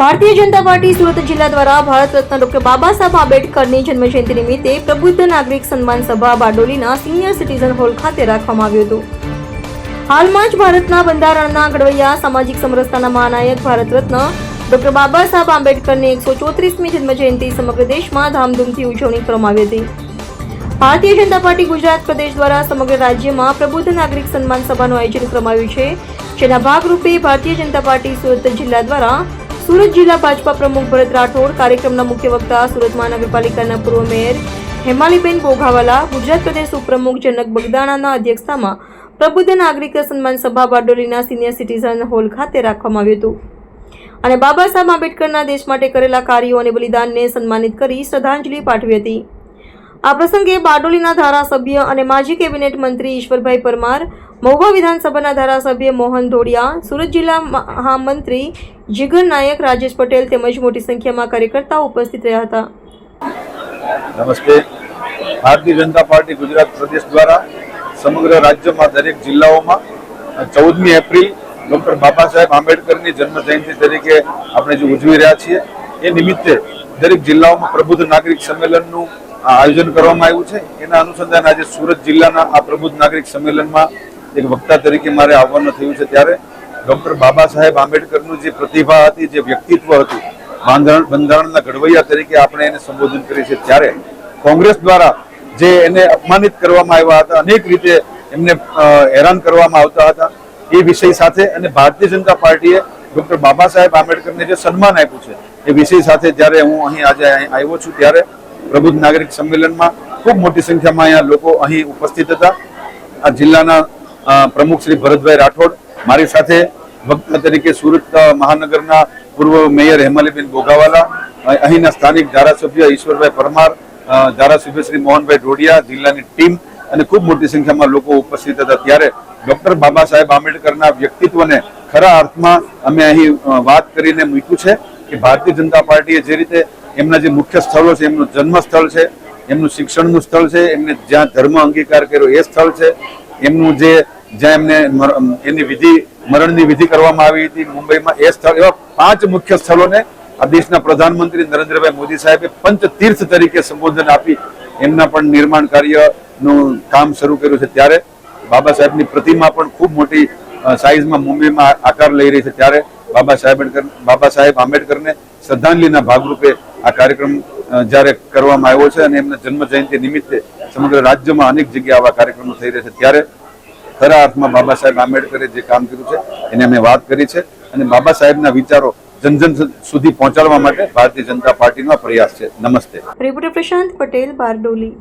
Bharatiya Janata party Surat જિલ્લા દ્વારા Bharat Ratna doctor Baba Saheb આંબેડકરની જન્મજયંતિ નિમિત્તે પ્રબુદ્ધ નાગરિક સન્માન સભા બારડોલીના સિનિયર સિટીઝન હોલ ખાતે રાખવામાં આવ્યું હતું. હાલમાં જ ભારતના બંધારણના ઘડવૈયા સામાજિક સમરસતાના મહાનાયક ભારત રત્ન ડોક્ટર બાબા સાહેબ આંબેડકરની એકસો ચોત્રીસમી જન્મજયંતિ સમગ્ર દેશમાં ધામધૂમથી ઉજવણી કરવામાં આવી હતી. ભારતીય જનતા પાર્ટી ગુજરાત પ્રદેશ દ્વારા સમગ્ર રાજ્યમાં પ્રબુદ્ધ નાગરિક સન્માન સભાનું આયોજન કરવામાં આવ્યું છે. જેના ભાગરૂપે ભારતીય જનતા પાર્ટી સુરત જિલ્લા દ્વારા સુરત જિલ્લા ભાજપા પ્રમુખ ભરત રાઠોડ, કાર્યક્રમના મુખ્ય વક્તા સુરત મહાનગરપાલિકાના પૂર્વ મેયર હેમાલીબેન બોઘાવાલા ગુજરાત પ્રદેશ ઉપપ્રમુખ જનક બગદાણાના અધ્યક્ષતામાં પ્રબુદ્ધ નાગરિક સન્માન સભા બારડોલીના સિનિયર સિટીઝન હોલ ખાતે રાખવામાં આવ્યું હતું. અને બાબા સાહેબ આંબેડકરના દેશ માટે કરેલા કાર્યો અને બલિદાનને સન્માનિત કરી શ્રદ્ધાંજલિ પાઠવી હતી. આ પ્રસંગે બારડોલીના ધારાસભ્ય અને માજી કેબિનેટ મંત્રી ઈશ્વરભાઈ પરમાર, મહુવા વિધાનસભાના ધારાસભ્ય મોહન ધોડિયા, સુરત જિલ્લા મહામંત્રી જીગર નાયક, રાજેશ પટેલ તેમજ મોટી સંખ્યામાં કાર્યકર્તાઓ ઉપસ્થિત રહ્યા હતા. નમસ્તે. ભારતીય જનતા પાર્ટી ગુજરાત પ્રદેશ દ્વારા સમગ્ર રાજ્યમાં દરેક જિલ્લાઓમાં ચૌદમી એપ્રિલ ડૉક્ટર બાબા સાહેબ આંબેડકરની જન્મ જયંતિ તરીકે આપણે જે ઉજવી રહ્યા છીએ, એ નિમિત્તે દરેક જિલ્લાઓમાં પ્રબુદ્ધ નાગરિક સંમેલનનું આયોજન કરવામાં આવ્યું છે. એના અનુસંધાન આજે સુરત જિલ્લાના આ પ્રબુદ્ધ નાગરિક સંમેલનમાં એક વક્તા તરીકે મારે આવવાનું થયું છે ત્યારે. ડોક્ટર બાબા સાહેબ આંબેડકરનું જે પ્રતિભા હતી, જે વ્યક્તિત્વ હતું બંધારણ બંધારણના ઘડવૈયા તરીકે આપણે એને સંબોધન કરીએ છીએ ત્યારે કોંગ્રેસ દ્વારા જે એને અપમાનિત કરવામાં આવ્યા હતા, અનેક રીતે એમને હેરાન કરવામાં આવતા હતા, એ વિષય સાથે અને ભારતીય જનતા પાર્ટીએ ડોક્ટર બાબા સાહેબ આંબેડકરને જે સન્માન આપ્યું છે, એ વિષય સાથે જ્યારે હું અહીં આજે આવ્યો છું ત્યારે પ્રબુદ્ધ નાગરિક સંમેલનમાં ખૂબ મોટી સંખ્યામાં અહીંયા લોકો અહીં ઉપસ્થિત હતા. આ જિલ્લાના પ્રમુખ શ્રી ભરતભાઈ રાઠોડ, મારી સાથે વક્તા તરીકે સુરત મહાનગરના પૂર્વ મેયર હેમાલીબેન ગોગાવાલા અહીંના સ્થાનિક ધારાસભ્ય ઈશ્વરભાઈ પરમાર ધારાસભ્ય શ્રી મોહનભાઈ ડોડિયા જિલ્લાની ટીમ અને ખૂબ મોટી સંખ્યામાં લોકો ઉપસ્થિત હતા. ત્યારે ડોક્ટર બાબા સાહેબ આંબેડકરના વ્યક્તિત્વને ખરા અર્થમાં અમે અહીં વાત કરીને મૂક્યું છે કે ભારતીય જનતા પાર્ટીએ જે રીતે એમના જે મુખ્ય સ્થળો છે, એમનું જન્મ સ્થળ છે એમનું શિક્ષણનું સ્થળ છે, એમને જ્યાં ધર્મ અંગીકાર કર્યો એ સ્થળ છે. એમનું જે, જ્યાં એમને એની વિધિ, મરણની વિધિ કરવામાં આવી હતી મુંબઈમાં, એ સ્થળ, એવા પાંચ મુખ્ય સ્થળોને આ દેશના પ્રધાનમંત્રી નરેન્દ્રભાઈ મોદી સાહેબે પંચ તીર્થ તરીકે સંબોધન આપી, એમના પણ નિર્માણ કાર્યનું કામ શરૂ કર્યું છે. ત્યારે બાબા સાહેબની પ્રતિમા પણ ખૂબ મોટી સાઇઝમાં મુંબઈમાં આકાર લઈ રહી છે. ત્યારે બાબા સાહેબ બાબા સાહેબ આંબેડકરને શ્રદ્ધાંજલિના ભાગરૂપે આ કાર્યક્રમ જ્યારે કરવામાં આવ્યો છે અને એમના જન્મ જયંતિ નિમિત્તે સમગ્ર રાજ્યમાં અનેક જગ્યાએ આવા કાર્યક્રમો થઈ રહ્યા છે, ત્યારે ખરા અર્થમાં બાબા સાહેબ આંબેડકરે જે કામ કર્યું છે, એને અમે વાત કરી છે અને બાબા સાહેબના વિચારો જન જન સુધી પહોંચાડવા માટે ભારતીય જનતા પાર્ટીનો પ્રયાસ છે. નમસ્તે. પ્રશાંત પટેલ, બારડોલી.